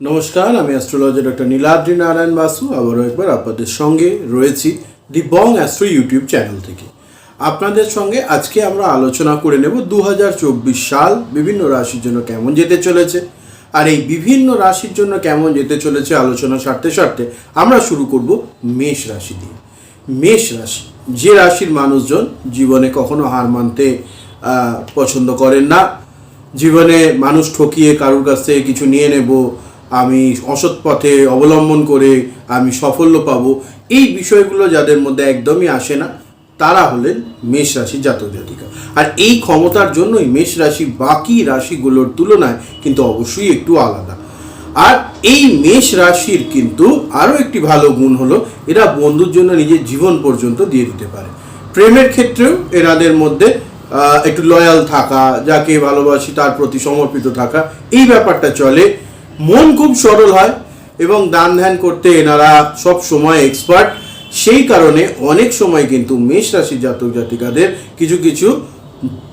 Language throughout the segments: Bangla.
নমস্কার, আমি অ্যাস্ট্রোলজার ডক্টর নীলাদ্রি নারায়ণ বাসু। আবারও একবার আপনাদের সঙ্গে রয়েছি the Bong astro YouTube channel থেকে। আপনাদের সঙ্গে আজকে আমরা আলোচনা করে নেব দু হাজার চব্বিশ সাল বিভিন্ন রাশির জন্য কেমন যেতে চলেছে আর এই বিভিন্ন রাশির জন্য কেমন যেতে চলেছে আলোচনা সারতে সারতে আমরা শুরু করব মেষ রাশি দিয়ে। মেষ রাশি, যে রাশির মানুষজন জীবনে কখনো হার মানতে পছন্দ করেন না, জীবনে মানুষ ঠকিয়ে কারুর কাছ থেকে কিছু নিয়ে নেব আমি অসৎ পথে অবলম্বন করে আমি সাফল্য পাবো। এই বিষয়গুলো যাদের মধ্যে একদমই আসে না, তারা হলেন মেষ রাশি জাতক জাতিকা। আর এই ক্ষমতার জন্যই মেষ রাশি বাকি রাশিগুলোর তুলনায় কিন্তু অবশ্যই একটু আলাদা। আর এই মেষ রাশির কিন্তু আরও একটি ভালো গুণ হলো, এরা বন্ধুর জন্য নিজের জীবন পর্যন্ত দিয়ে দিতে পারে। প্রেমের ক্ষেত্রেও এনাদের মধ্যে একটু লয়াল থাকা, যাকে ভালোবাসি তার প্রতি সমর্পিত থাকা, এই ব্যাপারটা চলে। মন খুব সরল হয় এবং দান ধ্যান করতে এনারা সব সময় এক্সপার্ট সেই কারণে অনেক সময় কিন্তু মেষ রাশির জাতক জাতিকাদের কিছু কিছু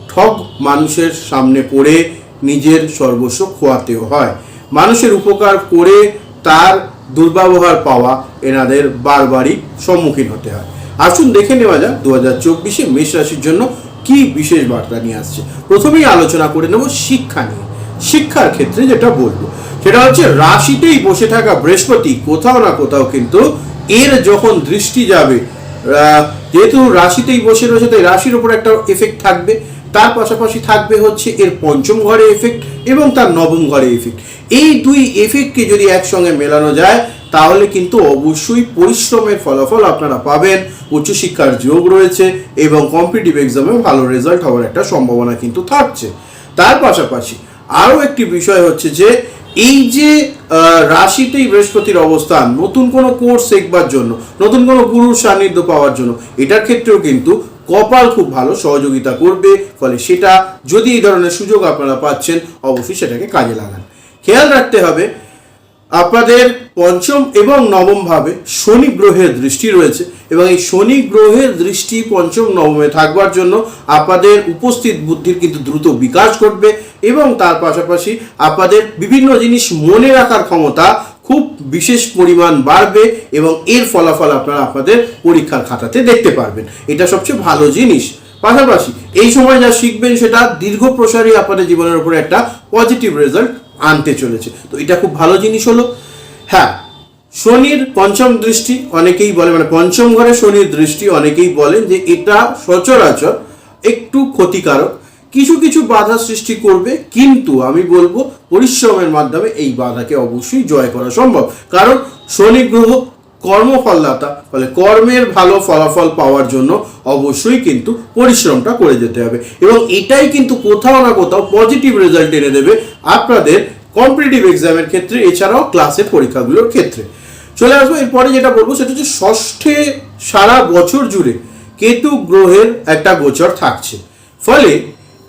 ঠগ মানুষের সামনে পড়ে নিজের সর্বস্ব খোয়াতেও হয়। মানুষের উপকার করে তার দুর্ব্যবহার পাওয়া এনাদের বারবারই সম্মুখীন হতে হয়। আসুন দেখে নেওয়া যাক দু হাজার চব্বিশে মেষ রাশির জন্য কি বিশেষ বার্তা নিয়ে আসছে। প্রথমেই আলোচনা করে নেব শিক্ষা নিয়ে। শিক্ষার ক্ষেত্রে যেটা বলব, সেটা হচ্ছে রাশিতেই বসে থাকা বৃহস্পতি, কোথাও না কোথাও কিন্তু এর যখন দৃষ্টি যাবে যেহেতু রাশিতেই বসে রয়েছে, তাই রাশির উপর একটা এফেক্ট থাকবে। তার পাশাপাশি থাকবে হচ্ছে এর পঞ্চম ঘরে এফেক্ট এবং তার নবম ঘরে এফেক্ট এই দুই এফেক্টকে যদি একসঙ্গে মেলানো যায়, তাহলে কিন্তু অবশ্যই পরিশ্রমের ফলাফল আপনারা পাবেন। উচ্চশিক্ষার যোগ রয়েছে এবং কম্পিটিভ এক্সামে ভালো রেজাল্ট হওয়ার একটা সম্ভাবনা কিন্তু থাকছে। তার পাশাপাশি আরও একটি বিষয় হচ্ছে যে, এই যে রাশিতেই বৃহস্পতির অবস্থান, নতুন কোনো কোর্স শেখবার জন্য, নতুন কোনো গুরুর সান্নিধ্য পাওয়ার জন্য, এটার ক্ষেত্রেও কিন্তু কপাল খুব ভালো সহযোগিতা করবে, ফলে সেটা যদি এই ধরনের সুযোগ আপনারা পাচ্ছেন, অবশ্যই সেটাকে কাজে লাগান। খেয়াল রাখতে হবে আপনাদের পঞ্চম এবং নবম ভাবে শনি গ্রহের দৃষ্টি রয়েছে এবং এই শনি গ্রহের দৃষ্টি পঞ্চম, নবমে থাকবার জন্য আপনাদের উপস্থিত বুদ্ধির কিন্তু দ্রুত বিকাশ ঘটবে এবং তার পাশাপাশি আপনাদের বিভিন্ন জিনিস মনে রাখার ক্ষমতা খুব বিশেষ পরিমাণ বাড়বে এবং এর ফলাফল আপনারা আপনাদের পরীক্ষার খাতাতে দেখতে পারবেন। এটা সবচেয়ে ভালো জিনিস। পাশাপাশি এই সময় যা শিখবেন সেটা দীর্ঘ প্রসারী আপনাদের জীবনের উপরে একটা পজিটিভ রেজাল্ট আনতে চলেছে। তো এটা খুব ভালো জিনিস হলো। হ্যাঁ শনির পঞ্চম দৃষ্টি অনেকেই বলে মানে পঞ্চম ঘরে শনির দৃষ্টি অনেকেই বলেন যে এটা সচরাচর একটু ক্ষতিকারক। কিছু কিছু বাধা সৃষ্টি করবে, কিন্তু আমি বলব পরিশ্রমের মাধ্যমে এই বাধাকে অবশ্যই জয় করা সম্ভব। কারণ শনি গ্রহ কর্মফলদাতা, ফলে কর্মের ভালো ফলাফল পাওয়ার জন্য অবশ্যই কিন্তু পরিশ্রমটা করে যেতে হবে। এবং এটাই কিন্তু কোথাও না কোথাও পজিটিভ রেজাল্ট এনে দেবে আপনাদের কম্পিটিটিভ এক্সামের ক্ষেত্রে, এছাড়াও ক্লাসের পরীক্ষাগুলোর ক্ষেত্রে। চলে আসব, এরপরে যেটা বলব সেটা হচ্ছে ষষ্ঠে সারা বছর জুড়ে কেতু গ্রহের একটা গোচর থাকছে। ফলে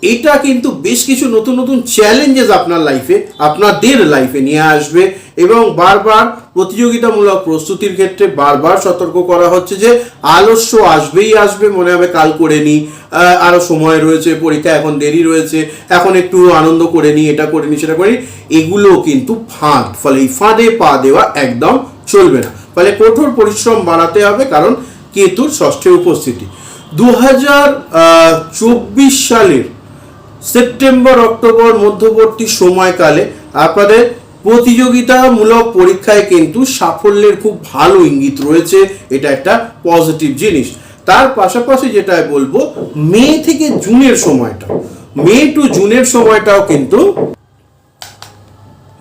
এটা কিন্তু বেশ কিছু নতুন নতুন চ্যালেঞ্জেস আপনার লাইফে আপনাদের লাইফে নিয়ে আসবে এবং বারবার প্রতিযোগিতামূলক প্রস্তুতির ক্ষেত্রে বারবার সতর্ক করা হচ্ছে যে আলস্য আসবেই আসবে মনে হবে কাল করে নিই আহ, আরও সময় রয়েছে পরীক্ষা এখন দেরি রয়েছে এখন একটু আনন্দ করে নিই এটা করে নিই সেটা করে এগুলো কিন্তু ফাঁদ ফলে এই ফাঁদে পা দেওয়া একদম চলবে না। ফলে কঠোর পরিশ্রম বাড়াতে হবে কারণ কেতুর ষষ্ঠে উপস্থিতি। দু হাজার চব্বিশ সালের সেপ্টেম্বর, অক্টোবর মধ্যবর্তী সময়কালে আপনাদের প্রতিযোগিতামূলক পরীক্ষায় কিন্তু সাফল্যের খুব ভালো ইঙ্গিত রয়েছে। এটা একটা পজিটিভ জিনিস। তার পাশাপাশি যেটা বলব, মে থেকে জুনের সময়টা। মে টু জুনের সময়টাও কিন্তু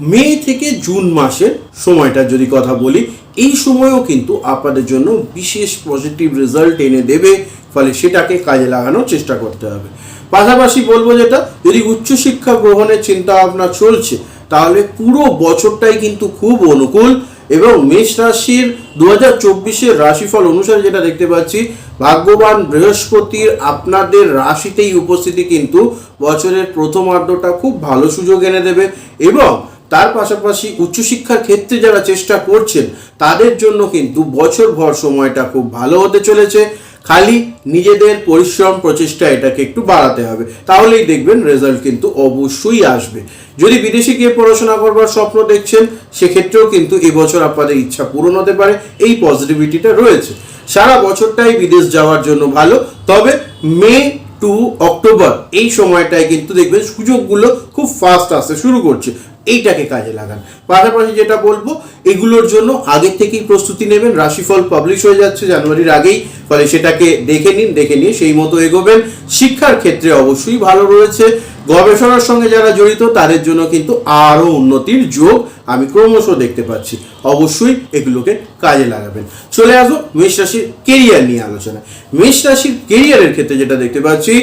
মে থেকে জুন মাসের সময়টা যদি কথা বলি, এই সময়ও কিন্তু আপনাদের জন্য বিশেষ পজিটিভ রেজাল্ট এনে দেবে। ফলে সেটাকে কাজে লাগানোর চেষ্টা করতে হবে। পাশাপাশি বলব যেটা, যদি উচ্চশিক্ষা গ্রহণের চিন্তা ভাবনা চলছে, তাহলে পুরো বছরটাই কিন্তু খুব অনুকূল এবং মেষ রাশির দু হাজার চব্বিশের রাশিফল অনুসারে যেটা দেখতে পাচ্ছি, ভাগ্যবান বৃহস্পতির আপনাদের রাশিতেই উপস্থিতি কিন্তু বছরের প্রথমার্ধটা খুব ভালো সুযোগ এনে দেবে এবং তার পাশাপাশি উচ্চশিক্ষার ক্ষেত্রে যারা চেষ্টা করছেন, তাদের জন্য কিন্তু বছর ভর সময়টা খুব ভালো হতে চলেছে। খালি নিজেদের পরিশ্রম প্রচেষ্টা এটাকে একটু বাড়াতে হবে। তাহলেই দেখবেন রেজাল্ট কিন্তু অবশ্যই আসবে। যদি বিদেশে গিয়ে পড়াশোনা করবার স্বপ্ন দেখছেন, সেক্ষেত্রেও কিন্তু এবছর আপনাদের ইচ্ছা পূরণ হতে পারে। এই পজিটিভিটিটা রয়েছে। সারা বছরটাই বিদেশ যাওয়ার জন্য ভালো। তবে মে টু অক্টোবর এই সময়টায় কিন্তু দেখবেন সুযোগগুলো খুব ফাস্ট আসতে শুরু করছে। এইটাকে কাজে লাগান। পাশাপাশি যেটা বলব, এগুলোর জন্য আগে থেকেই প্রস্তুতি নেবেন। রাশিফল পাবলিশ হয়ে যাচ্ছে জানুয়ারির আগেই। ফলে সেটাকে দেখে নিন, দেখে নিয়ে সেই মতো এগোবেন। শিক্ষার ক্ষেত্রে অবশ্যই ভালো রয়েছে। গবেষণার সঙ্গে যারা জড়িত, তাদের জন্য কিন্তু আরও উন্নতির যোগ আমি ক্রমশ দেখতে পাচ্ছি। অবশ্যই এগুলোকে কাজে লাগাবেন। চলে আসব মেষ রাশির কেরিয়ার নিয়ে আলোচনা মেষ রাশির কেরিয়ারের ক্ষেত্রে যেটা দেখতে পাচ্ছি,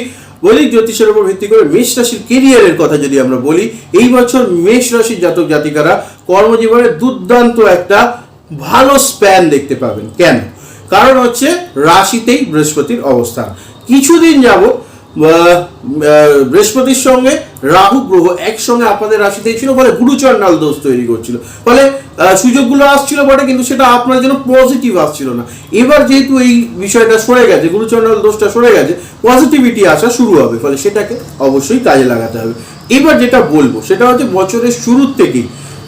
বৈদিক জ্যোতিষের উপর ভিত্তি করে মেষ রাশির কেরিয়ারের কথা যদি আমরা বলি, এই বছর মেষ রাশির জাতক জাতিকারা কর্মজীবনে দুর্দান্ত একটা ভালো স্প্যান দেখতে পাবেন। কেন? কারণ হচ্ছে রাশিতেই বৃহস্পতির অবস্থান। কিছুদিন যাবত বৃহস্পতির সঙ্গে রাহু গ্রহ একসঙ্গে আপনাদের রাশিতেই ছিল, ফলে গুরুচণ্ডাল দোষ তৈরি করছিল। ফলে সুযোগগুলো আসছিল বটে, কিন্তু সেটা আপনার জন্য পজিটিভ আসছিল না। এবার যেহেতু এই বিষয়টা সরে গেছে গুরুচণ্ডাল দোষটা সরে গেছে পজিটিভিটি আসা শুরু হবে, ফলে সেটাকে অবশ্যই কাজে লাগাতে হবে। এবার যেটা বলব, সেটা হচ্ছে বছরের শুরুর থেকেই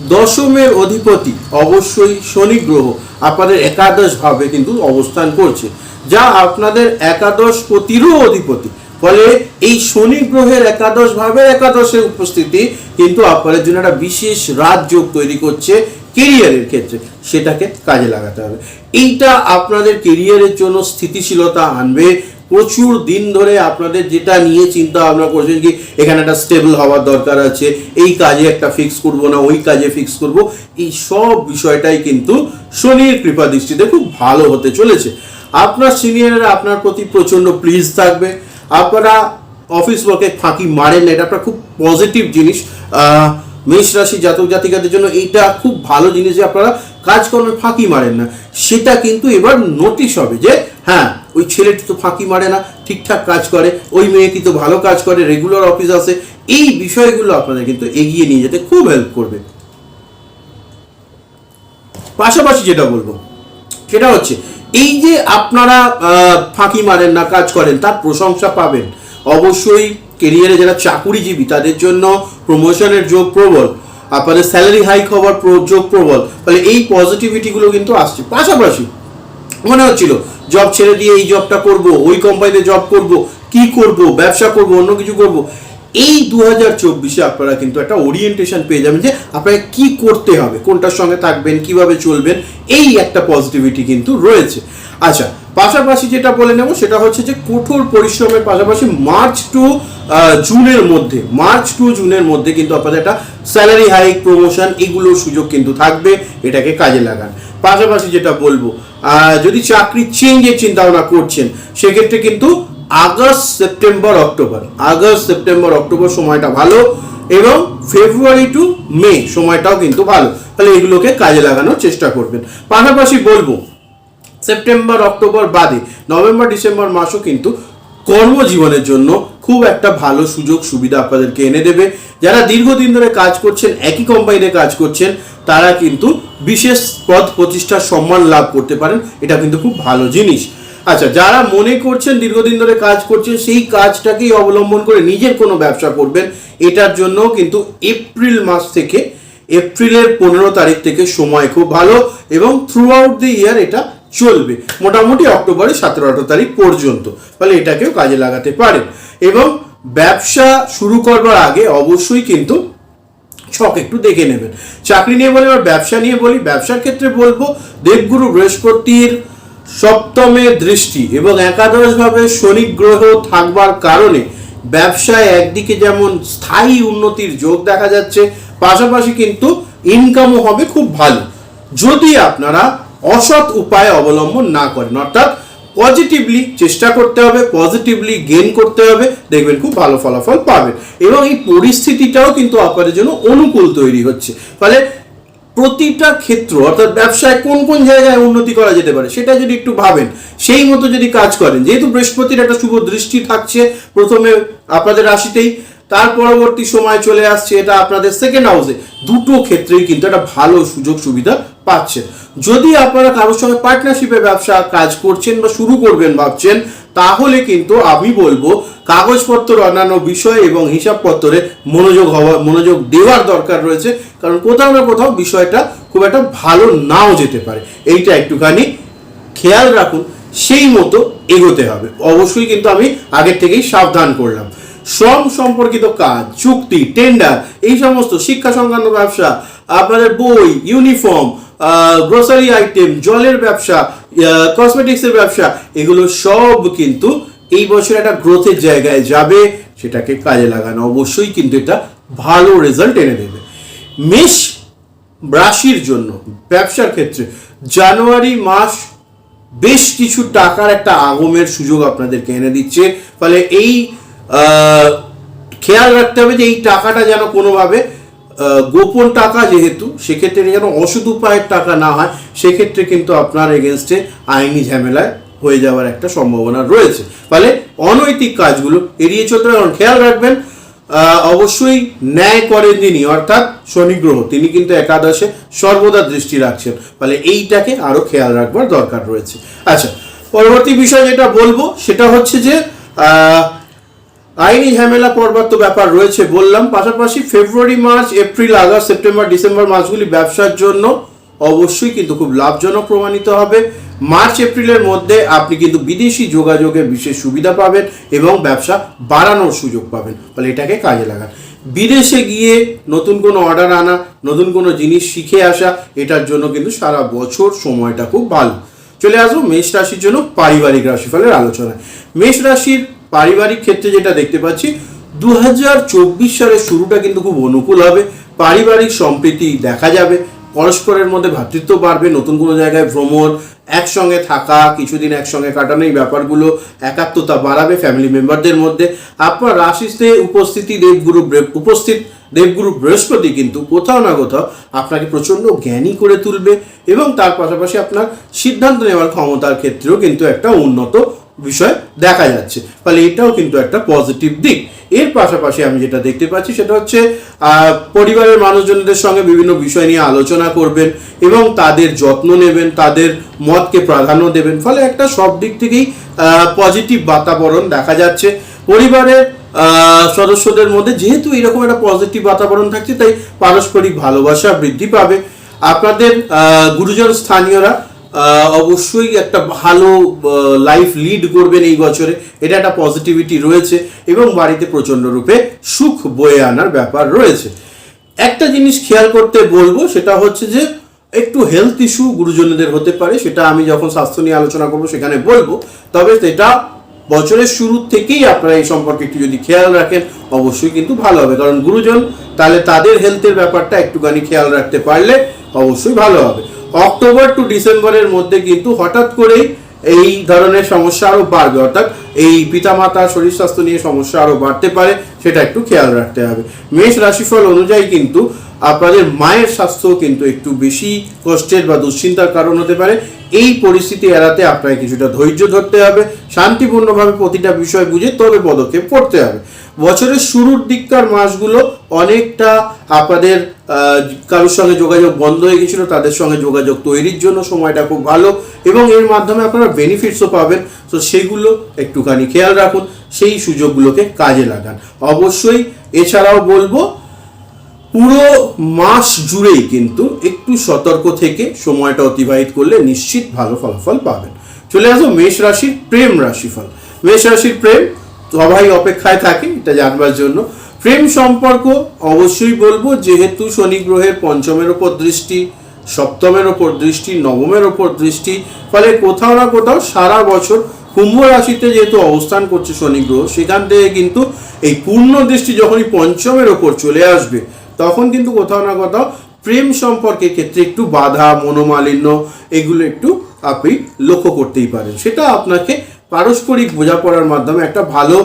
দশমের অধিপতি অবশ্যই শনি গ্রহ। আপনাদের একাদশ ভাবে কিন্তু অবস্থান করছে। যা আপনাদের একাদশ পতিরও অধিপতি। ফলে এই শনি গ্রহের একাদশ ভাবের একাদশের উপস্থিতি কিন্তু আপনাদের জন্য একটা বিশেষ রাজযোগ তৈরি করছে কেরিয়ারের ক্ষেত্রে। সেটাকে কাজে লাগাতে হবে। এইটা আপনাদের কেরিয়ারের জন্য স্থিতিশীলতা আনবে। প্রচুর দিন ধরে আপনাদের যেটা নিয়ে চিন্তা ভাবনা করছেন কি এখানে একটা স্টেবল হওয়ার দরকার আছে, এই কাজে একটা ফিক্স করব না, ওই কাজে ফিক্স করব, এই সব বিষয়টাই কিন্তু শনির কৃপা দৃষ্টিতে খুব ভালো হতে চলেছে। আপনার সিনিয়ররা আপনার প্রতি প্রচণ্ড প্লিজ থাকবে। আপনারা অফিস ওয়ার্কে ফাঁকি মারেন না, এটা আপনার খুব পজিটিভ জিনিস। মেষ রাশি জাতক জাতিকাদের জন্য এইটা খুব ভালো জিনিস যে আপনারা কাজকর্মে ফাঁকি মারেন না। সেটা কিন্তু এবার নোটিশ হবে যে হ্যাঁ ওই ছেলেটি তো ফাঁকি মারে না, ঠিকঠাক কাজ করে, ওই মেয়েটি তো ভালো কাজ করে রেগুলার অফিস আসে। এই বিষয়গুলো আপনাদের কিন্তু এগিয়ে নিয়ে যেতে খুব হেল্প করবে। পাশাপাশি যেটা বলব, সেটা হচ্ছে, এই যে আপনারা ফাঁকি মারেন না, কাজ করেন, তার প্রশংসা পাবেন। অবশ্যই কেরিয়ারে যারা চাকুরিজীবী, তাদের জন্য প্রমোশনের যোগ প্রবল, আপনাদের স্যালারি হাইক হওয়ার যোগ প্রবল, ফলে এই পজিটিভিটিগুলো কিন্তু আসছে। পাশাপাশি মনে হচ্ছিল জব ছেড়ে দিয়ে এই জবটা করব, ওই কোম্পানিতে জব করব, কি করব, ব্যবসা করব, অন্য কিছু করব। এই দু হাজার চব্বিশে আপনারা কিন্তু একটা ওরিয়েন্টেশন পেয়ে যাবেন যে আপনাকে কি করতে হবে, কোনটার সঙ্গে থাকবেন, কীভাবে চলবেন, এই একটা পজিটিভিটি কিন্তু রয়েছে। আচ্ছা পাশাপাশি যেটা বলে নেব, সেটা হচ্ছে যে কঠোর পরিশ্রমের পাশাপাশি মার্চ টু জুনের মধ্যে, মার্চ টু জুনের মধ্যে কিন্তু আপনাদের একটা স্যালারি হাইক, প্রমোশন এগুলোর সুযোগ কিন্তু থাকবে, এটাকে কাজে লাগান। পাশাপাশি যেটা বলব যদি চাকরি চেঞ্জের চিন্তা ভাবনা করছেন, সেক্ষেত্রে কিন্তু August, September, October, August, September, October সময়টা ভালো এবং ফেব্রুয়ারি টু মে সময়টাও কিন্তু ভালো। তাহলে এগুলোকে কাজে লাগানোর চেষ্টা করবেন। পাশাপাশি বলব সেপ্টেম্বর, অক্টোবর বাদে। নভেম্বর, ডিসেম্বর মাসও কিন্তু কর্মজীবনের জন্য খুব একটা ভালো সুযোগ, সুবিধা আপনাদেরকে এনে দেবে। যারা দীর্ঘদিন ধরে কাজ করছেন, একই কোম্পানিতে কাজ করছেন, তারা কিন্তু বিশেষ পদ প্রতিষ্ঠার সম্মান লাভ করতে পারেন। এটা কিন্তু খুব ভালো জিনিস। আচ্ছা যারা মনে করছেন দীর্ঘদিন ধরে কাজ করছেন, সেই কাজটাকেই অবলম্বন করে নিজের কোনো ব্যবসা করবেন, এটার জন্য কিন্তু এপ্রিল মাস থেকে এপ্রিলের পনেরো তারিখ থেকে সময় খুব ভালো এবং থ্রু আউট দি ইয়ার এটা চলবে। মোটামুটি অক্টোবরের সতেরো আঠারো তারিখ পর্যন্ত। ফলে এটাকেও কাজে লাগাতে পারেন। এবং ব্যবসা শুরু করবার আগে অবশ্যই কিন্তু ছক একটু দেখে নেবেন। চাকরি নিয়ে বলি এবার ব্যবসা নিয়ে বলি, ব্যবসার ক্ষেত্রে বলব, দেবগুরু বৃহস্পতির সপ্তমে দৃষ্টি এবং একাদশভাবে শনি গ্রহ থাকবার কারণে ব্যবসায় একদিকে যেমন স্থায়ী উন্নতির যোগ দেখা যাচ্ছে, পাশাপাশি কিন্তু ইনকামও হবে খুব ভালো। যদি আপনারা অসৎ উপায় অবলম্বন না করেন অর্থাৎ পজিটিভলি চেষ্টা করতে হবে পজিটিভলি গেন করতে হবে, দেখবেন খুব ভালো ফলাফল পাবেন। এবং এই পরিস্থিতিটাও কিন্তু আপনাদের জন্য অনুকূল তৈরি হচ্ছে। ফলে প্রতিটা ক্ষেত্র, অর্থাৎ ব্যবসায় কোন কোন জায়গায় উন্নতি করা যেতে পারে, সেটা যদি একটু ভাবেন, সেই মতো যদি কাজ করেন, যেহেতু বৃহস্পতির একটা শুভ দৃষ্টি থাকছে, প্রথমে আপনাদের রাশিতেই তার পরবর্তী সময় চলে আসছে এটা আপনাদের সেকেন্ড হাউসে দুটো ক্ষেত্রেই কিন্তু একটা ভালো সুযোগ সুবিধা পাচ্ছেন। যদি আপনারা কারোর সঙ্গে পার্টনারশিপে ব্যবসা কাজ করছেন বা শুরু করবেন ভাবছেন, তাহলে কিন্তু আমি বলব, কাগজপত্র অন্যান্য বিষয় এবং হিসাবপত্রে মনোযোগ হওয়া, মনোযোগ দেওয়ার দরকার রয়েছে। কারণ কোথাও না কোথাও বিষয়টা খুব একটা ভালো নাও যেতে পারে। এইটা একটুখানি খেয়াল রাখুন, সেই মতো এগোতে হবে। অবশ্যই কিন্তু আমি আগের থেকেই সাবধান করলাম। শ্রম সম্পর্কিত কাজ, চুক্তি টেন্ডার এই সমস্ত শিক্ষা সংক্রান্ত ব্যবসা, আপনাদের বই ইউনিফর্ম গ্রোসারি আইটেম জলের ব্যবসা কসমেটিক্সের ব্যবসা, এগুলো সব কিন্তু এই বছর একটা গ্রোথের জায়গায় যাবে, সেটাকে কাজে লাগানো অবশ্যই কিন্তু এটা ভালো রেজাল্ট এনে দেবে। মেষ রাশির জন্য ব্যবসার ক্ষেত্রে জানুয়ারি মাস বেশ কিছু টাকার একটা আগমের সুযোগ আপনাদেরকে এনে দিচ্ছে, ফলে এই খেয়াল রাখতে হবে যে এই টাকাটা যেন কোনোভাবে গোপন টাকা যেহেতু, সেক্ষেত্রে যেন অসৎ উপায়ের টাকা না হয়, সেক্ষেত্রে কিন্তু আপনার এগেনস্টে আইনি ঝামেলায় হয়ে যাওয়ার একটা সম্ভাবনা রয়েছে। ফলে অনৈতিক কাজগুলো এড়িয়ে চলতে হবে খেয়াল রাখবেন অবশ্যই ন্যায় করেন যিনি, অর্থাৎ শনি গ্রহ, তিনি কিন্তু একাদশে সর্বদা দৃষ্টি রাখছেন। ফলে এইটাকে আরও খেয়াল রাখবার দরকার রয়েছে। আচ্ছা পরবর্তী বিষয় যেটা বলব, সেটা হচ্ছে যে আইনি ঝামেলা পর্বত তো ব্যাপার রয়েছে বললাম। পাশাপাশি February, March, April, August, September, December মাসগুলি ব্যবসার জন্য অবশ্যই কিন্তু খুব লাভজনক প্রমাণিত হবে। মার্চ, এপ্রিলের মধ্যে আপনি কিন্তু বিদেশি যোগাযোগের বিশেষ সুবিধা পাবেন এবং ব্যবসা বাড়ানোর সুযোগ পাবেন। ফলে এটাকে কাজে লাগান। বিদেশে গিয়ে নতুন কোনো অর্ডার আনা, নতুন কোনো জিনিস শিখে আসা, এটার জন্য কিন্তু সারা বছর সময়টা খুব ভালো। চলে আসব মেষ রাশির জন্য পারিবারিক রাশিফলের আলোচনায়। মেষ রাশির পারিবারিক ক্ষেত্রে যেটা দেখতে পাচ্ছি দু হাজার চব্বিশ সালের শুরুটা কিন্তু খুব অনুকূল হবে। পারিবারিক সম্প্রীতি দেখা যাবে, পরস্পরের মধ্যে ভ্রাতৃত্ব বাড়বে, নতুন কোনো জায়গায় ভ্রমণ, একসঙ্গে থাকা, কিছুদিন একসঙ্গে কাটানো এই ব্যাপারগুলো, একাত্মতা বাড়াবে ফ্যামিলি মেম্বারদের মধ্যে। আপনার রাশিতে উপস্থিতি দেবগুরু উপস্থিত। দেবগুরু বৃহস্পতি কিন্তু কোথাও না কোথাও আপনাকে প্রচণ্ড জ্ঞানী করে তুলবে এবং তার পাশাপাশি আপনার সিদ্ধান্ত নেওয়ার ক্ষমতার ক্ষেত্রেও কিন্তু একটা উন্নত বিষয় দেখা যাচ্ছে। ফলে এটাও কিন্তু একটা পজিটিভ দিক। এর পাশাপাশি আমি যেটা দেখতে পাচ্ছি সেটা হচ্ছে পরিবারের মানুষজনদের সঙ্গে বিভিন্ন বিষয় নিয়ে আলোচনা করবেন এবং তাদের যত্ন নেবেন, তাদের মতকে প্রাধান্য দেবেন। ফলে একটা সব দিক থেকেই পজিটিভ বাতাবরণ দেখা যাচ্ছে। পরিবারের সদস্যদের মধ্যে যেহেতু এরকম একটা পজিটিভ বাতাবরণ থাকছে, তাই পারস্পরিক ভালোবাসা বৃদ্ধি পাবে। আপনাদের গুরুজন স্থানীয়রা অবশ্যই একটা ভালো লাইফ লিড করবেন এই বছরে। এটা একটা পজিটিভিটি রয়েছে এবং বাড়িতে প্রচণ্ড রূপে সুখ বয়ে আনার ব্যাপার রয়েছে। একটা জিনিস খেয়াল করতে বলব, সেটা হচ্ছে যে একটু হেলথ ইস্যু গুরুজনদের হতে পারে, সেটা আমি যখন স্বাস্থ্য নিয়ে আলোচনা করব সেখানে বলব। তবে সেটা বছরের শুরু থেকেই আপনারা এই সম্পর্কে একটু যদি খেয়াল রাখেন, অবশ্যই কিন্তু ভালো হবে। কারণ গুরুজন, তাহলে তাদের হেলথের ব্যাপারটা একটুখানি খেয়াল রাখতে পারলে অবশ্যই ভালো হবে। অক্টোবর টু ডিসেম্বরের মধ্যে কিন্তু হঠাৎ করেই এই ধরনের সমস্যা আরও বাড়বে। অর্থাৎ এই পিতামাতার শরীর স্বাস্থ্য নিয়ে সমস্যা আরও বাড়তে পারে, সেটা একটু খেয়াল রাখতে হবে। মেষ রাশিফল অনুযায়ী কিন্তু আপনাদের মায়ের স্বাস্থ্য কিন্তু একটু বেশি কষ্টের বা দুশ্চিন্তার কারণ হতে পারে। এই পরিস্থিতি এড়াতে আপনাকে কিছুটা ধৈর্য ধরতে হবে, শান্তিপূর্ণভাবে প্রতিটা বিষয় বুঝে তবে পদক্ষেপ করতে হবে। বছরের শুরুর দিককার মাসগুলো অনেকটা আপনাদের কারোর সঙ্গে যোগাযোগ বন্ধ হয়ে গেছিল, তাদের সঙ্গে যোগাযোগ তৈরির জন্য সময়টা খুব ভালো এবং এর মাধ্যমে আপনারা বেনিফিটসও পাবেন। তো সেগুলো একটুখানি খেয়াল রাখুন, সেই সুযোগগুলোকে কাজে লাগান। অবশ্যই এছাড়াও বলব পুরো মাস জুড়েই কিন্তু একটু সতর্ক থেকে সময়টা অতিবাহিত করলে নিশ্চিত ভালো ফলাফল পাবেন। চলে আসব মেষ রাশির প্রেম রাশিফল। মেষ রাশির প্রেম সবাই অপেক্ষায় থাকে, এটা জানবার জন্য। প্রেম সম্পর্ক অবশ্যই বলব, যেহেতু শনি গ্রহের পঞ্চমের ওপর দৃষ্টি, সপ্তমের ওপর দৃষ্টি, নবমের ওপর দৃষ্টি, ফলে কোথাও না কোথাও সারা বছর কুম্ভ রাশিতে যেহেতু অবস্থান করছে শনি গ্রহ, সেখান থেকে কিন্তু এই পূর্ণ দৃষ্টি যখনই পঞ্চমের ওপর চলে আসবে তখন কিন্তু কোথাও না কোথাও প্রেম সম্পর্কের ক্ষেত্রে একটু বাধা, মনোমালিন্য, এগুলো একটু আপনি লক্ষ্য করতেই পারেন। সেটা আপনাকে পারস্পরিক বোঝাপড়ার মাধ্যমে একটা ভালো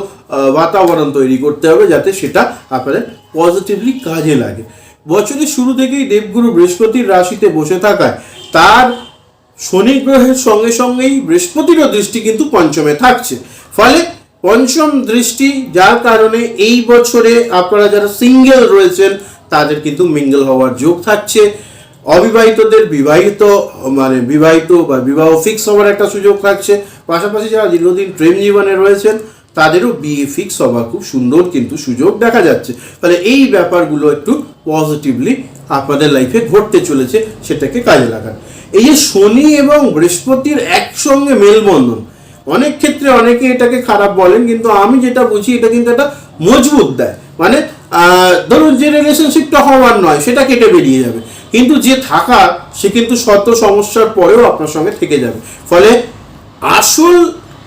বাতাবরণ তৈরি করতে হবে যাতে সেটা আপনাদের পজিটিভলি কাজে লাগে। বছরের শুরু থেকেই দেবগুরু বৃহস্পতির রাশিতে বসে থাকায় তার শনি গ্রহের সঙ্গে সঙ্গেই বৃহস্পতিরও দৃষ্টি কিন্তু পঞ্চমে থাকছে। ফলে পঞ্চম দৃষ্টি, যার কারণে এই বছরে আপনারা যারা সিঙ্গেল রয়েছেন, তাদের কিন্তু মিঙ্গল হওয়ার যোগ থাকছে। অবিবাহিতদের বিবাহিত মানে বিবাহিত বা বিবাহ ফিক্স হওয়ার একটা সুযোগ থাকছে। পাশাপাশি যারা দীর্ঘদিন প্রেম জীবনে রয়েছেন, তাদেরও বিয়ে ফিক্স হওয়ার খুব সুন্দর কিন্তু সুযোগ দেখা যাচ্ছে। ফলে এই ব্যাপারগুলো একটু পজিটিভলি আপনাদের লাইফে ঘটতে চলেছে, সেটাকে কাজে লাগান। এই যে শনি এবং বৃহস্পতির একসঙ্গে মেলবন্ধন অনেক ক্ষেত্রে অনেকে এটাকে খারাপ বলেন, কিন্তু আমি যেটা বুঝি, এটা কিন্তু একটা মজবুত দেয়। মানে ধরুন যে রিলেশনশিপটা হওয়ার নয়, সেটা কেটে বেরিয়ে যাবে। কিন্তু যে থাকা, সে কিন্তু শত সমস্যার পরেও আপনার সঙ্গে থেকে যাবে। ফলে আসল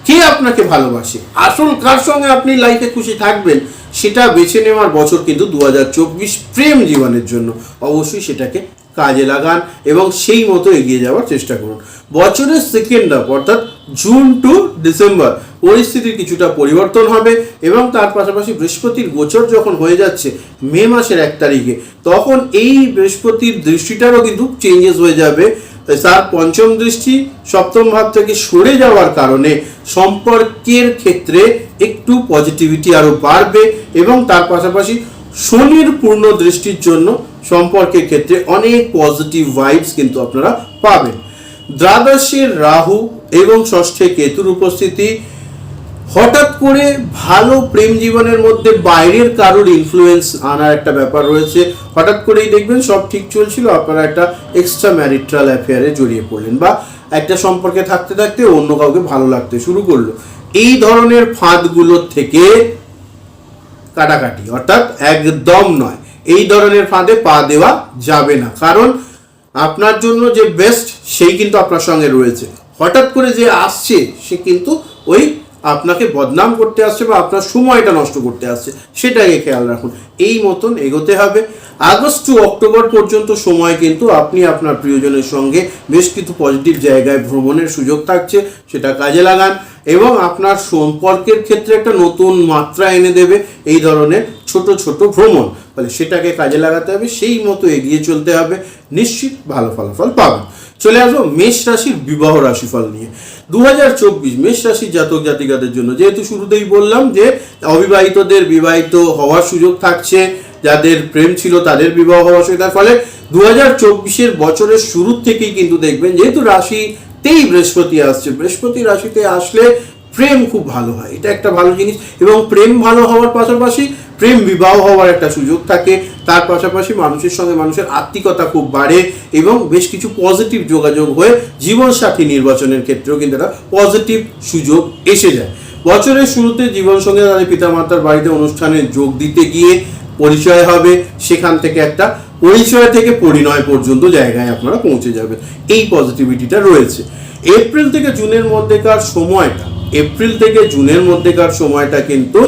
কে আপনাকে ভালোবাসে? আসল কার সঙ্গে আপনি লাইফে খুশি থাকবেন? সেটা বেছে নেওয়ার বছর কিন্তু দু হাজার চব্বিশ প্রেম জীবনের জন্য অবশ্যই সেটাকে কাজে লাগান এবং সেই মতো এগিয়ে যাওয়ার চেষ্টা করুন। বছরের সেকেন্ড হাফ অর্থাৎ জুন টু ডিসেম্বর পরিস্থিতির কিছুটা পরিবর্তন হবে এবং তার পাশাপাশি বৃহস্পতির গোচর যখন হয়ে যাচ্ছে, মে মাসের এক তারিখে, তখন এই বৃহস্পতির দৃষ্টিটারও কিন্তু চেঞ্জেস হয়ে যাবে। তার পঞ্চম দৃষ্টি সপ্তম ভাব থেকে সরে যাওয়ার কারণে সম্পর্কের ক্ষেত্রে একটু পজিটিভিটি আরও বাড়বে এবং তার পাশাপাশি শনির পূর্ণ দৃষ্টির জন্য সম্পর্কের ক্ষেত্রে অনেক পজিটিভ ভাইবস কিন্তু আপনারা পাবেন। দ্বাদশের রাহু এবং ষষ্ঠে কেতুর উপস্থিতি, হঠাৎ করে ভালো প্রেম জীবনের মধ্যে বাইরের কারোর ইনফ্লুয়েন্স আনার একটা ব্যাপার রয়েছে। হঠাৎ করেই দেখবেন সব ঠিক চলছিল, আপনারা একটা এক্সট্রা ম্যারিটাল অ্যাফেয়ারে জড়িয়ে পড়লেন বা একটা সম্পর্কে থাকতে থাকতে অন্য কাউকে ভালো লাগতে শুরু করল। এই ধরনের ফাঁদগুলোর থেকে কাটাকাটি, অর্থাৎ একদম নয়। এই ধরনের ফাঁদে পা দেওয়া যাবে না। কারণ আপনার জন্য যে বেস্ট সেই কিন্তু আপনার সঙ্গে রয়েছে। হঠাৎ করে যে আসছে, সে কিন্তু ওই আপনাকে বদনাম করতে আসছে বা আপনার সময়টা নষ্ট করতে আসছে, সেটাকে খেয়াল রাখুন। এই মতন এগোতে হবে। আগস্ট টু অক্টোবর পর্যন্ত সময় কিন্তু আপনি আপনার প্রিয়জনের সঙ্গে বেশ কিছু পজিটিভ জায়গায় ভ্রমণের সুযোগ থাকছে, সেটা কাজে লাগান এবং আপনার সম্পর্কের ক্ষেত্রে একটা নতুন মাত্রা এনে দেবে। এই ধরনের ছোট ছোট ভ্রমণ ফলে সেটাকে কাজে লাগাতে হবে, সেই মতো এগিয়ে চলতে হবে, নিশ্চিত ভালো ফলাফল পাবেন। চলে আসব মেষ রাশির বিবাহ রাশিফল নিয়ে। দু হাজার চব্বিশ মেষ রাশির জাতক জাতিকাদের জন্য, যেহেতু শুরুতেই বললাম যে অবিবাহিতদের বিবাহিত হওয়ার সুযোগ থাকছে, যাদের প্রেম ছিল তাদের বিবাহ হওয়ার সুযোগ, তার ফলে দু হাজার চব্বিশের বছরের শুরুর থেকেই কিন্তু দেখবেন, যেহেতু রাশিতেই বৃহস্পতি আসছে, বৃহস্পতি রাশিতে আসলে প্রেম খুব ভালো হয়, এটা একটা ভালো জিনিস। এবং প্রেম ভালো হওয়ার পাশাপাশি প্রেম বিবাহ হওয়ার একটা সুযোগ থাকে। তার পাশাপাশি মানুষের সঙ্গে মানুষের আত্মিকতা খুব বাড়ে এবং বেশ কিছু পজিটিভ যোগাযোগ হয়ে জীবনসাথী নির্বাচনের ক্ষেত্রেও কিন্তু একটা পজিটিভ সুযোগ এসে যায়। বছরের শুরুতে জীবনসঙ্গী তাদের পিতামাতার বাড়িতে অনুষ্ঠানে যোগ দিতে গিয়ে পরিচয় হবে। সেখান থেকে একটা পরিচয় থেকে পরিণয় পর্যন্ত জায়গায় আপনারা পৌঁছে যাবেন। এই পজিটিভিটিটা রয়েছে। এপ্রিল থেকে জুনের মধ্যেকার সময়টা এপ্রিল থেকে জুনের মধ্যেকার সময়টা কিন্তু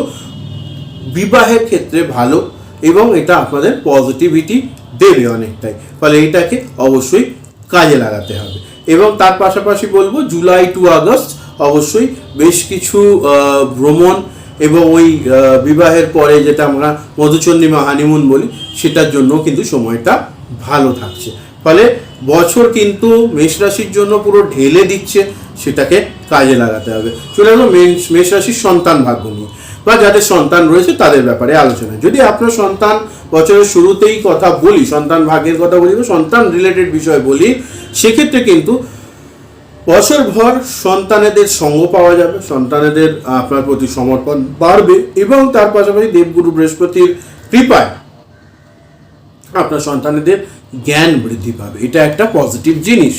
বিবাহের ক্ষেত্রে ভালো এবং এটা আপনাদের পজিটিভিটি দেবে অনেকটাই। ফলে এটাকে অবশ্যই কাজে লাগাতে হবে। এবং তার পাশাপাশি বলব, জুলাই টু আগস্ট অবশ্যই বেশ কিছু ভ্রমণ এবং ওই বিবাহের পরে যেটা আমরা মধুচন্দ্রিমা হানিমুন বলি, সেটার জন্য কিন্তু সময়টা ভালো থাকছে। ফলে বছর কিন্তু মেষ রাশির জন্য পুরো ঢেলে দিচ্ছে, সেটাকে কাজে লাগাতে হবে। চলে গেলো মেষ রাশির সন্তান ভাগ্য নিয়ে। বা যাদের সন্তান রয়েছে তাদের ব্যাপারে আলোচনা। যদি আপনার সন্তান বছরের শুরুতেই কথা বলি, সন্তান ভাগ্যের কথা বলি বা সন্তান রিলেটেড বিষয় বলি, সেক্ষেত্রে কিন্তু বছরভর সন্তানেদের সঙ্গ পাওয়া যাবে, সন্তানেদের আপনার প্রতি সমর্পণ বাড়বে এবং তার পাশাপাশি দেবগুরু বৃহস্পতির কৃপায় আপনার সন্তানেদের জ্ঞান বৃদ্ধি পাবে। এটা একটা পজিটিভ জিনিস।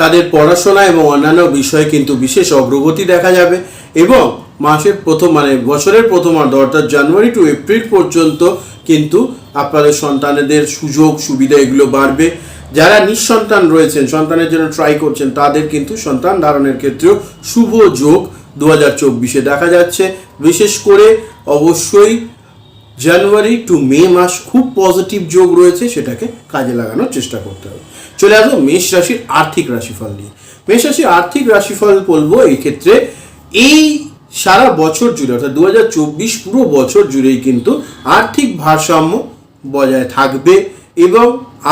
তাদের পড়াশোনা এবং অন্যান্য বিষয়ে কিন্তু বিশেষ অগ্রগতি দেখা যাবে এবং মাসের প্রথম মানে বছরের প্রথমার্ধ অর্থাৎ জানুয়ারি টু এপ্রিল পর্যন্ত কিন্তু আপনাদের সন্তানেদের সুযোগ সুবিধা এগুলো বাড়বে। যারা নিঃসন্তান রয়েছেন, সন্তানের জন্য ট্রাই করছেন, তাদের কিন্তু সন্তান ধারণের ক্ষেত্রেও শুভ যোগ দু হাজার চব্বিশে দেখা যাচ্ছে। বিশেষ করে অবশ্যই জানুয়ারি টু মে মাস খুব পজিটিভ যোগ রয়েছে, সেটাকে কাজে লাগানোর চেষ্টা করতে হবে। চলে আসব মেষ রাশির আর্থিক রাশিফল নিয়ে। মেষ রাশির আর্থিক রাশিফল বলব এই ক্ষেত্রে এই সারা বছর জুড়ে, অর্থাৎ দু হাজার চব্বিশ পুরো বছর জুড়েই কিন্তু আর্থিক ভারসাম্য বজায় থাকবে এবং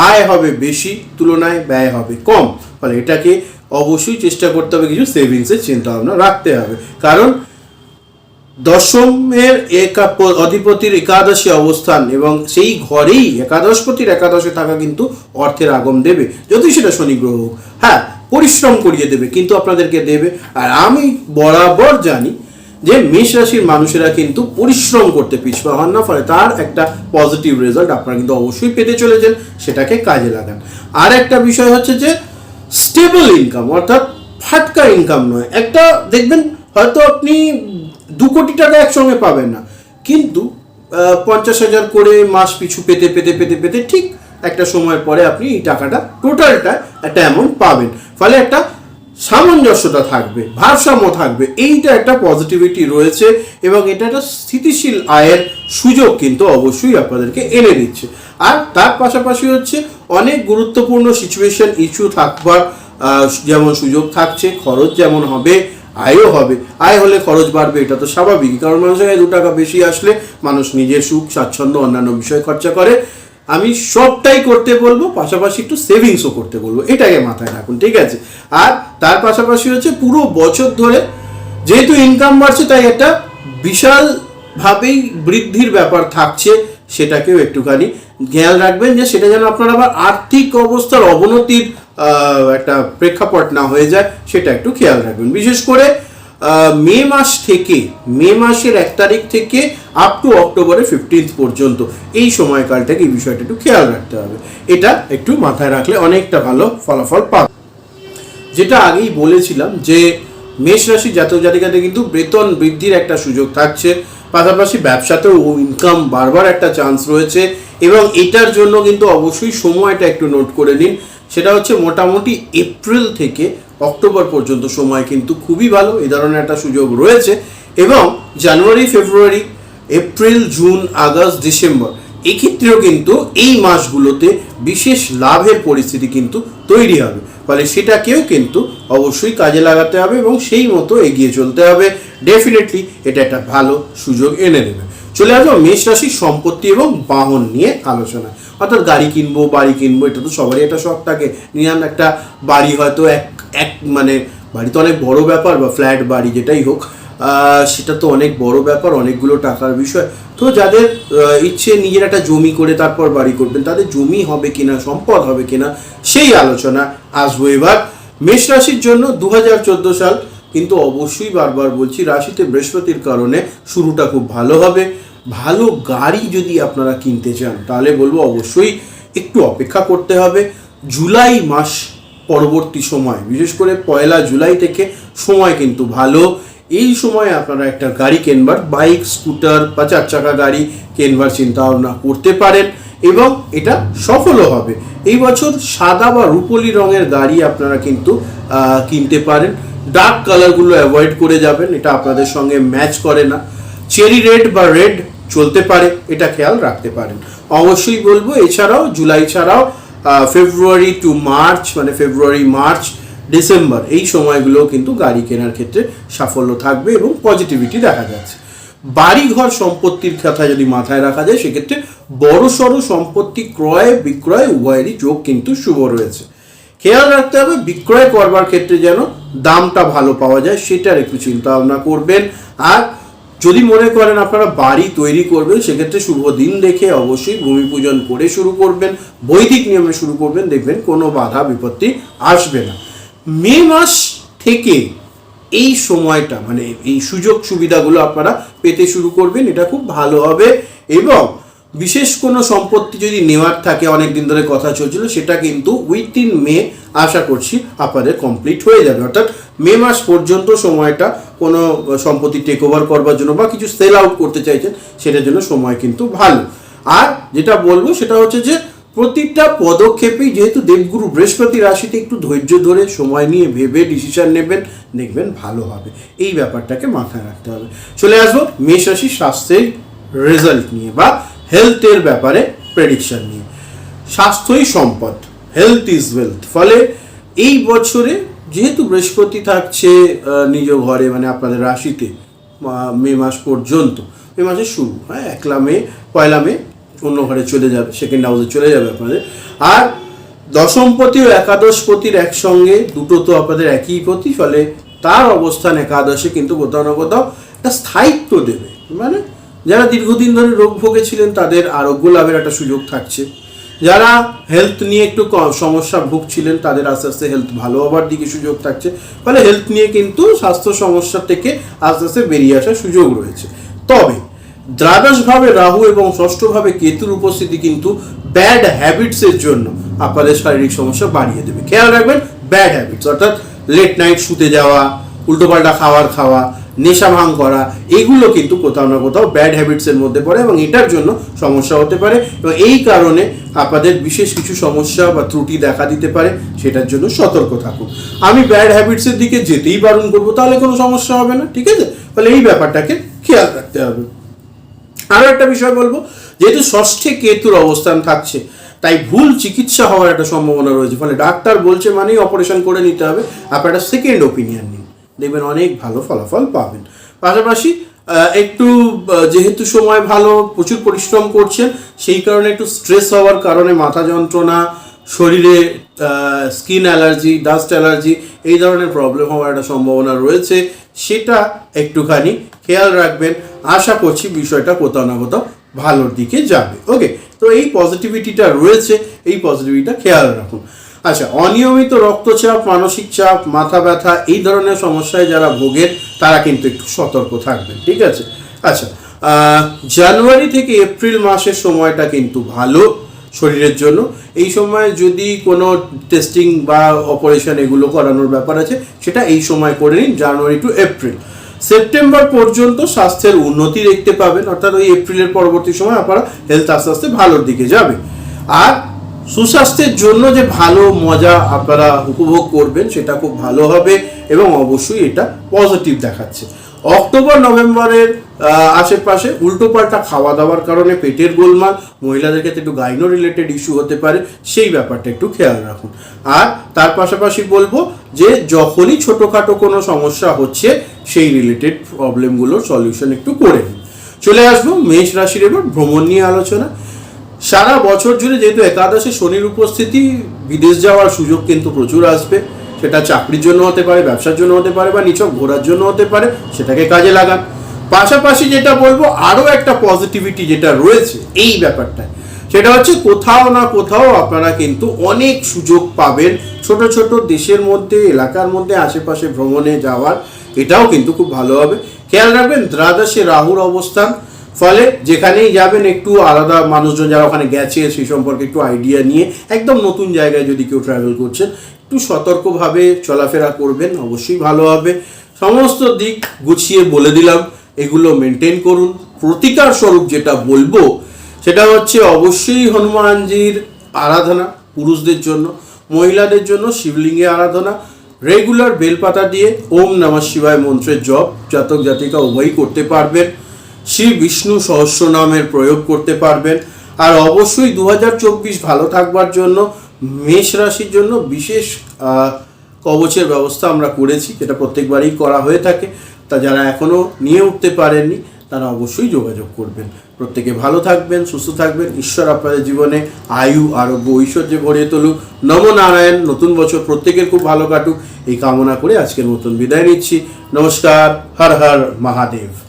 আয় হবে বেশি, তুলনায় ব্যয় হবে কম। ফলে এটাকে অবশ্যই চেষ্টা করতে হবে, কিছু সেভিংসের চিন্তা ভাবনা রাখতে হবে। কারণ দশমের একা- অধিপতির একাদশী অবস্থান এবং সেই ঘরেই একাদশপতির একাদশে থাকা কিন্তু অর্থের আগম দেবে। যদি সেটা শনি গ্রহ হ্যাঁ পরিশ্রম করিয়ে দেবে, কিন্তু আপনাদেরকে দেবে। আর আমি বরাবর জানি যে মেষ রাশির মানুষেরা কিন্তু পরিশ্রম করতে পিছপা হন না, ফলে তার একটা পজিটিভ রেজাল্ট আপনারা কিন্তু অবশ্যই পেতে চলেছেন, সেটাকে কাজে লাগান। আর একটা বিষয় হচ্ছে যে স্টেবল ইনকাম অর্থাৎ ফাটকা ইনকাম নয়। একটা, দেখবেন, হয়তো আপনি দু কোটি টাকা একসঙ্গে পাবেন না। কিন্তু পঞ্চাশ হাজার করে মাস পিছু পেতে পেতে পেতে পেতে ঠিক একটা সময় পরে আপনি এই টাকাটা, টোটালটা একটা অ্যামাউন্ট পাবেন। ফলে একটা সামঞ্জস্যতা থাকবে, ভারসাম্য থাকবে। এইটা একটা পজিটিভিটি রয়েছে এবং এটা একটা স্থিতিশীল আয়ের সুযোগ কিন্তু অবশ্যই আপনাদেরকে এনে দিচ্ছে। আর তার পাশাপাশি হচ্ছে অনেক গুরুত্বপূর্ণ সিচুয়েশন ইস্যু থাকবার যেমন সুযোগ থাকছে, খরচ যেমন হবে আয়ও হবে। আয় হলে খরচ বাড়বে, এটা তো স্বাভাবিক কারণ মানুষের কাছে দু টাকা বেশি আসলে মানুষ নিজের সুখ, স্বাচ্ছন্দ্য, অন্যান্য বিষয় খরচা করে। আমি সবটাই করতে বলব, পাশাপাশি একটু সেভিংসও করতে বলব। এটাকে মাথায় রাখুন, ঠিক আছে? আর তার পাশাপাশি হচ্ছে পুরো বছর ধরে যেহেতু ইনকাম বাড়ছে, তাই একটা বিশালভাবেই বৃদ্ধির ব্যাপার থাকছে, সেটাকেও একটুখানি খেয়াল রাখবেন যে সেটা যেন আপনার আবার আর্থিক অবস্থার অবনতির একটা প্রেক্ষাপট না হয়ে যায়, সেটা একটু খেয়াল রাখবেন। বিশেষ করে মে মাস থেকে, মে মাসের এক তারিখ থেকে আপ টু অক্টোবরের ফিফটিন্থ পর্যন্ত এই সময়কালটাকে এই বিষয়টা একটু খেয়াল রাখতে হবে। এটা একটু মাথায় রাখলে অনেকটা ভালো ফলাফল পাবে। যেটা আগেই বলেছিলাম যে, মেষ রাশি জাতক জাতিকাতে কিন্তু বেতন বৃদ্ধির একটা সুযোগ থাকছে। পাশাপাশি ব্যবসাতেও ইনকাম বারবার একটা চান্স রয়েছে এবং এটার জন্য কিন্তু অবশ্যই সময়টা একটু নোট করে নিন। সেটা হচ্ছে মোটামুটি এপ্রিল থেকে অক্টোবর পর্যন্ত। সময় কিন্তু খুবই ভালো এই ধরনের একটা সুযোগ রয়েছে। এবং January, February, April, June, August, December, এক্ষেত্রেও কিন্তু এই মাসগুলোতে বিশেষ লাভের পরিস্থিতি কিন্তু তৈরি হবে। ফলে সেটাকেও কিন্তু অবশ্যই কাজে লাগাতে হবে এবং সেই মতো এগিয়ে চলতে হবে। ডেফিনেটলি এটা একটা ভালো সুযোগ এনে দেবে। চলে আসব মেষ রাশির সম্পত্তি এবং বাহন নিয়ে আলোচনা অর্থাৎ গাড়ি কিনবো, বাড়ি কিনবো, এটা তো সবারই একটা শখ থাকে। নিলাম একটা বাড়ি হয়তো এক এক মানে বাড়ি তো অনেক বড় ব্যাপার বা ফ্ল্যাট, বাড়ি যেটাই হোক সেটা তো অনেক বড় ব্যাপার, অনেকগুলো টাকার বিষয়। তো যাদের ইচ্ছে নিজের একটা জমি করে তারপর বাড়ি করবেন, তাদের জমি হবে কিনা, সম্পদ হবে কিনা, সেই আলোচনা আসব এবার। মেষ রাশির জন্য দু হাজার চোদ্দ সাল, কিন্তু অবশ্যই বারবার বলছি, রাশিতে বৃহস্পতির কারণে শুরুটা খুব ভালো হবে। ভালো গাড়ি যদি আপনারা কিনতে চান, তাহলে বলব অবশ্যই একটু অপেক্ষা করতে হবে। জুলাই মাস পরবর্তী সময়, বিশেষ করে পয়লা জুলাই থেকে সময় কিন্তু ভালো। এই সময় আপনারা একটা গাড়ি কেনবার, বাইক, স্কুটার বা চার চাকা গাড়ি কেনবার চিন্তা ভাবনা করতে পারেন এবং এটা সফলও হবে। এই বছর সাদা বা রূপলি রঙের গাড়ি আপনারা কিন্তু কিনতে পারেন। ডার্ক কালারগুলো অ্যাভয়েড করে যাবেন, এটা আপনাদের সঙ্গে ম্যাচ করে না। চেরি রেড বা রেড চলতে পারে, এটা খেয়াল রাখতে পারেন। অবশ্যই বলব, এছাড়াও, জুলাই ছাড়াও ফেব্রুয়ারি টু মার্চ মানে ফেব্রুয়ারি মার্চ ডিসেম্বর এই সময়গুলো কিন্তু গাড়ি কেনার ক্ষেত্রে সাফল্য থাকবে এবং পজিটিভিটি দেখা যাচ্ছে। বাড়ি ঘর সম্পত্তির কথা যদি মাথায় রাখা যায়, সেক্ষেত্রে বড় সড়ো সম্পত্তি ক্রয়, বিক্রয়, উভয়েরই যোগ কিন্তু শুভ রয়েছে। খেয়াল রাখতে হবে, বিক্রয় করবার ক্ষেত্রে যেন দামটা ভালো পাওয়া যায়, সেটার একটু চিন্তা ভাবনা করবেন। আর যদি মনে করেন আপনারা বাড়ি তৈরি করবেন, সেক্ষেত্রে শুভ দিন দেখে অবশ্যই ভূমি পূজন করে শুরু করবেন, বৈদিক নিয়মে শুরু করবেন, দেখবেন কোনো বাধা, বিপত্তি আসবে না। মে মাস থেকে এই সময়টা মানে এই সুযোগ সুবিধাগুলো আপনারা পেতে শুরু করবেন, এটা খুব ভালো হবে এবং বিশেষ কোনো সম্পত্তি যদি নেওয়ার থাকে অনেক দিন ধরে কথা চলছিল, সেটা কিন্তু উইথিন মে আশা করছি আপনাদের কমপ্লিট হয়ে যাবে। অর্থাৎ মে মাস পর্যন্ত সময়টা কোনো সম্পত্তি টেক ওভার করবার জন্য বা কিছু সেল আউট করতে চাইছেন, সেটার জন্য সময় কিন্তু ভালো। আর যেটা বলব, সেটা হচ্ছে যে প্রতিটা পদক্ষেপেই যেহেতু দেবগুরু বৃহস্পতি রাশিতে একটু ধৈর্য ধরে সময় নিয়ে ভেবে ডিসিশন নেবেন, দেখবেন ভালো হবে। এই ব্যাপারটাকে মাথায় রাখতে হবে। চলে আসব মেষ রাশি স্বাস্থ্যের রেজাল্ট নিয়ে বা হেলথের ব্যাপারে প্রেডিকশন নিয়ে। স্বাস্থ্যই সম্পদ হেলথ ইজ ওয়েলথ ফলে এই বছরে যেহেতু বৃহস্পতি থাকছে নিজ ঘরে মানে আপনাদের রাশিতে, মে মাস পর্যন্ত, মে মাসের শুরু হ্যাঁ একলা মে, পয়লা মে, অন্য ঘরে চলে যাবে সেকেন্ড হাউসে চলে যাবে আপনাদের। আর দশমপতি ও একাদশপতির একসঙ্গে, দুটো তো আপনাদের একই পতি, ফলে তার অবস্থান একাদশে, কিন্তু কোথাও না কোথাও একটা স্থায়িত্ব দেবে। মানে যারা দীর্ঘদিন ধরে রোগ ভোগেছিলেন, তাদের আরোগ্য লাভের একটা সুযোগ থাকছে। যারা হেলথ নিয়ে একটু সমস্যা ভুগছিলেন, তাদের আস্তে আস্তে হেলথ ভালো হবার দিকে সুযোগ থাকছে। ফলে হেলথ নিয়ে কিন্তু স্বাস্থ্য সমস্যা থেকে আস্তে আস্তে বেরিয়ে আসার সুযোগ রয়েছে। তবে দ্বাদশভাবে রাহু এবং ষষ্ঠভাবে কেতুর উপস্থিতি কিন্তু ব্যাড হ্যাবিটসের জন্য আপনাদের শারীরিক সমস্যা বাড়িয়ে দেবে। খেয়াল রাখবেন ব্যাড হ্যাবিটস অর্থাৎ লেট নাইট শুতে যাওয়া, উল্টোপাল্টা খাবার খাওয়া নেশা ভাঙ করা, এগুলো কিন্তু কোথাও না কোথাও ব্যাড হ্যাবিটসের মধ্যে পড়ে এবং এটার জন্য সমস্যা হতে পারে। এবং এই কারণে আপনাদের বিশেষ কিছু সমস্যা বা ত্রুটি দেখা দিতে পারে, সেটার জন্য সতর্ক থাকুন। আমি ব্যাড হ্যাবিটসের দিকে যেতেই বারণ করব, তাহলে কোনো সমস্যা হবে না, ঠিক আছে? ফলে এই ব্যাপারটাকে খেয়াল রাখতে হবে। আরও একটা বিষয় বলব, যেহেতু ষষ্ঠে কেতুর অবস্থান থাকছে, তাই ভুল চিকিৎসা হওয়ার একটা সম্ভাবনা রয়েছে। ফলে ডাক্তার বলছে মানেই অপারেশন করে নিতে হবে। আপনার একটা সেকেন্ড ওপিনিয়ন নিন। দেখবেন অনেক ভালো ফলাফল পাবেন। পাশাপাশি একটু যেহেতু সময় ভালো, প্রচুর পরিশ্রম করছেন, সেই কারণে একটু স্ট্রেস হওয়ার কারণে মাথা যন্ত্রণা, শরীরে স্কিন অ্যালার্জি ডাস্ট অ্যালার্জি এই ধরনের প্রবলেম হওয়ার একটা সম্ভাবনা রয়েছে, সেটা একটুখানি খেয়াল রাখবেন। আশা করছি বিষয়টা কোথাও না কোথাও ভালোর দিকে যাবে। ওকে তো এই পজিটিভিটিটা রয়েছে, এই পজিটিভিটিটা খেয়াল রাখুন। আচ্ছা অনিয়মিত রক্তচাপ, মানসিক চাপ, মাথা ব্যথা, এই ধরনের সমস্যায় যারা ভোগেন, তারা কিন্তু একটু সতর্ক থাকবেন, ঠিক আছে? আচ্ছা জানুয়ারি থেকে এপ্রিল মাসের সময়টা কিন্তু ভালো শরীরের জন্য। এই সময় যদি কোনো টেস্টিং বা অপারেশন এগুলো করানোর ব্যাপার আছে, সেটা এই সময় করে নিন, জানুয়ারি টু এপ্রিল। সেপ্টেম্বর পর্যন্ত স্বাস্থ্যের উন্নতি দেখতে পাবেন, অর্থাৎ ওই এপ্রিলের পরবর্তী সময় আপনারা হেলথ আস্তে আস্তে ভালোর দিকে যাবে। আর সুস্বাস্থ্যের জন্য যে ভালো মজা আপনারা উপভোগ করবেন, সেটা খুব ভালো হবে এবং অবশ্যই এটা পজিটিভ দেখাচ্ছে। অক্টোবর, নভেম্বরের আশেপাশে উল্টোপাল্টা খাওয়া দাওয়ার কারণে পেটের গোলমাল, মহিলাদের ক্ষেত্রে একটু গাইনো রিলেটেড ইস্যু হতে পারে, সেই ব্যাপারটা একটু খেয়াল রাখুন। আর তার পাশাপাশি বলব যে যখনই ছোটোখাটো কোনো সমস্যা হচ্ছে, সেই রিলেটেড প্রবলেমগুলোর সলিউশন একটু করে নিন। চলে আসব মেষ রাশির এবার ভ্রমণ নিয়ে আলোচনা। সারা বছর জুড়ে যেহেতু একাদশে শনির উপস্থিতি, বিদেশ যাওয়ার সুযোগ কিন্তু প্রচুর আসবে। সেটা চাকরির জন্য হতে পারে, ব্যবসার জন্য হতে পারে বা নিছক ঘোরার জন্য হতে পারে, সেটাকে কাজে লাগান। পাশাপাশি যেটা বলব, আরও একটা পজিটিভিটি যেটা রয়েছে এই ব্যাপারটায়, সেটা হচ্ছে কোথাও না কোথাও আপনারা কিন্তু অনেক সুযোগ পাবেন ছোট ছোট দেশের মধ্যে, এলাকার মধ্যে, আশেপাশে ভ্রমণে যাওয়ার। এটাও কিন্তু খুব ভালো হবে। খেয়াল রাখবেন, দ্বাদশে রাহুর অবস্থান ফলে যেখানেই যাবেন একটু আলাদা মানুষজন যারা ওখানে গেছে সেই সম্পর্কে একটু আইডিয়া নিয়ে একদম নতুন জায়গায় যদি কেউ ট্রাভেল করছেন একটু সতর্কভাবে চলাফেরা করবেন, অবশ্যই ভালো হবে। সমস্ত দিক গুছিয়ে বলে দিলাম, এগুলো মেনটেন করুন। প্রতিকার স্বরূপ যেটা বলব, সেটা হচ্ছে অবশ্যই হনুমানজির আরাধনা পুরুষদের জন্য, মহিলাদের জন্য শিবলিঙ্গে আরাধনা রেগুলার বেলপাতা দিয়ে ওম নমঃ শিবায় মন্ত্রের জপ, জাতক জাতিকা উভয়ই করতে পারবেন। শ্রী বিষ্ণু সহস্র নামের প্রয়োগ করতে পারবেন। আর অবশ্যই দু হাজার চব্বিশ ভালো থাকবার জন্য, মেষ রাশির জন্য বিশেষ কবচের ব্যবস্থা আমরা করেছি, যেটা প্রত্যেকবারই করা হয়ে থাকে। তা যারা এখনও নিয়ে উঠতে পারেননি, তারা অবশ্যই যোগাযোগ করবেন। প্রত্যেকে ভালো থাকবেন, সুস্থ থাকবেন। ঈশ্বর আপনাদের জীবনে আয়ু আরোগ্য ঐশ্বর্যে ভরিয়ে তুলুক। নম নারায়ণ, নতুন বছর প্রত্যেকের খুব ভালো কাটুক। এই কামনা করে আজকের মতন বিদায় নিচ্ছি। নমস্কার, হর হর মহাদেব।